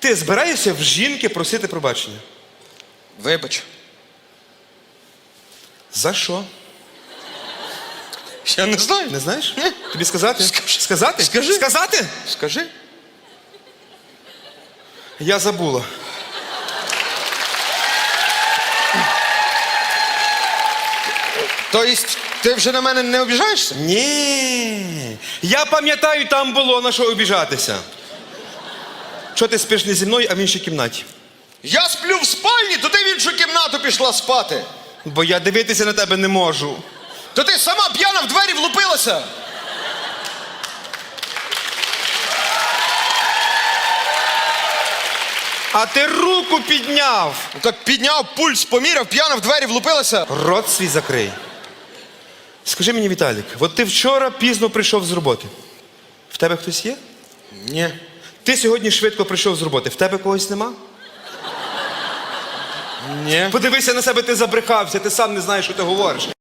Ти збираєшся в жінки просити пробачення. Вибач. За що? Я не знаю. Не знаєш? Ні. Тобі сказати? Скажи. Сказати? Скажи. Сказати? Скажи. Я забула. Тобто, ти вже на мене не обіжаєшся? Ні. Я пам'ятаю, там було на що обіжатися. Що ти спиш не зі мною, а в іншій кімнаті? Я сплю в спальні, то ти в іншу кімнату пішла спати. Бо я дивитися на тебе не можу. То ти сама п'яна в двері влупилася. А ти руку підняв. Ну, Так підняв пульс, поміряв, п'яна в двері влупилася. Рот свій закрий. Скажи мені, Віталік, от ти вчора пізно прийшов з роботи. В тебе хтось є? Ні. Ти сьогодні швидко прийшов з роботи. В тебе когось нема? Ні. Подивися на себе, ти забрехався, ти сам не знаєш, що ти говориш.